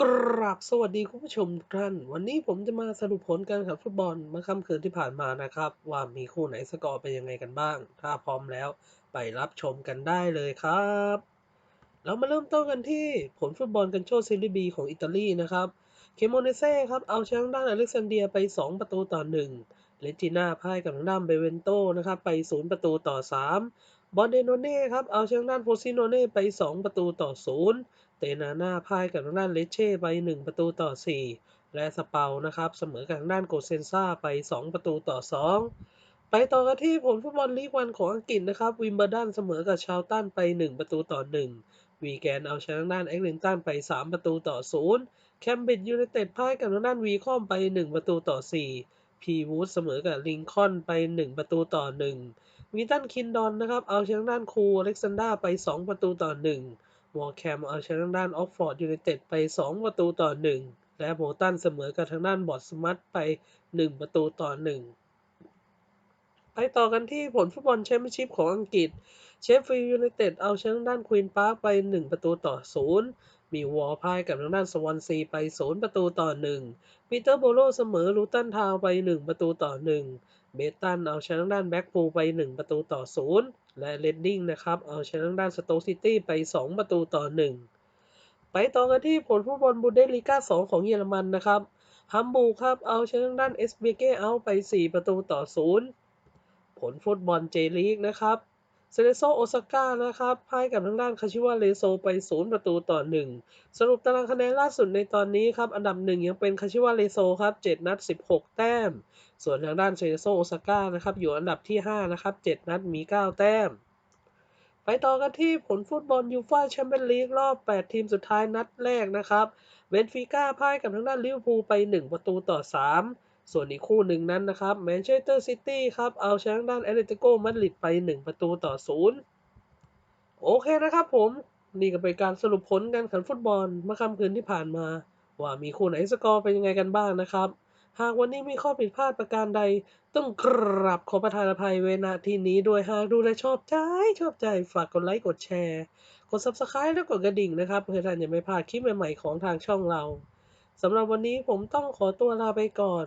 กราบสวัสดีคุณผู้ชมทุกท่าน วันนี้ผมจะมาสรุปผลการแข่งขันฟุตบอลเมื่อค่ำคืนที่ผ่านมานะครับ ว่ามีคู่ไหนสกอร์เป็นยังไงกันบ้าง ถ้าพร้อมแล้วไปรับชมกันได้เลยครับ เรามาเริ่มต้นกันที่ผลฟุตบอลกันโชซีรีบีของอิตาลีนะครับ เคโมเนเซ่ครับเอาชนะด้านอเล็กซานเดียไป 2 ประตูต่อ 1 เลจิน่าพ่ายกับทางด้านเบเวนโตนะครับไป 0 ประตูต่อ 3บอลเดโนเน่ครับเอาชนะด้านโฟซิโนเน่ไป 2 ประตูต่อ 0 เตนาน่าพ่ายกับทางด้านเลเช่ไป 1 ประตูต่อ 4 และสเปานะครับ เสมอกับทางด้านโกเซนซาไป 2 ประตูต่อ 2 ไปต่อกันที่ผลฟุตบอลลีกวันของอังกฤษนะครับวิมเบอร์ดันเสมอกับชาวตันไป 1 ประตูต่อ 1 วีแกนเอาชนะด้านเอ็กลิงตันไป 3 ประตูต่อ 0 แคมบริดยูไนเต็ดพ่ายกับทางด้านวีคอมไป 1 ประตูต่อ 4 พีวูดเสมอกับลิงคอนไป 1 ประตูต่อ 1วีตันคินดอนนะครับเอาชนะด้านคูอเล็กซานดราไป 2 ประตูต่อ 1 วอลแคมเอาชนะทางด้านออกฟอร์ดยูไนเต็ดไป 2 ประตูต่อ 1 และโบตันเสมอกับทางด้านบอดสมัตไป 1 ประตูต่อ 1 ไปต่อกันที่ผลฟุตบอลแชมเปี้ยนชิพของอังกฤษ เชฟฟิลด์ยูไนเต็ดเอาชนะด้านควีนพาร์คไป 1 ประตูต่อ 0 มีวอลพ่ายกับทางด้านสวอนซีไป 0 ประตูต่อ 1 ปีเตอร์โบโลเสมอลูตันทาวไป 1 ประตูต่อ 1 เบตันเอาชนะทางด้านแบ็กพูไป 1 ประตูต่อ 0 และเรดดิ้งนะครับ เอาชนะทางด้านสโตซิตี้ไป 2 ประตูต่อ 1 ไปต่อกันที่ผลฟุตบอลบุนเดสลีกา2 ของเยอรมันนะครับฮัมบูร์ครับ เอาชนะทางด้านเอสเบเกเอาไป 4 ประตูต่อ 0 ผลฟุตบอลเจลีกนะครับ เซเลโซโอซาก้านะครับพ่ายกับทางด้านคาชิวาเลโซไป 0 ประตูต่อ 1 สรุปตารางคะแนนล่าสุดในตอนนี้ครับ อันดับหนึ่งยังเป็นคาชิวาเลโซครับ 7 นัด 16 แต้ม ส่วนทางด้านเซเลโซโอซาก้านะครับ อยู่อันดับที่ 5 นะครับ 7 นัดมี 9 แต้ม ไปต่อกันที่ผลฟุตบอลยูฟ่าแชมเปี้ยนลีกรอบ 8 ทีมสุดท้ายนัดแรกนะครับเบนฟิก้าพ่ายกับทางด้านลิเวอร์พูลไป 1 ประตูต่อ 3 ส่วนอีกคู่หนึ่งนั้นนะครับแมนเชสเตอร์ซิตี้ครับ เอาชนะด้านแอตเลติโกมาดริดไป 1 ประตูต่อ 0 โอเคนะครับผม นี่ก็เป็นการสรุปผลการแข่งขันฟุตบอลเมื่อค่ำคืนที่ผ่านมา ว่ามีคู่ไหนสกอร์เป็นยังไงกันบ้างนะครับ หากวันนี้มีข้อผิดพลาดประการใด ต้องกราบขอประทานอภัยเวณที่นี้ด้วยหากดูและชอบใจชอบใจฝากกดไลค์กดแชร์ กด Subscribe และกดกระดิ่งนะครับเพื่อท่านจะไม่พลาดคลิปใหม่ๆของทางช่องเราสำหรับวันนี้ผมต้องขอตัวลาไปก่อน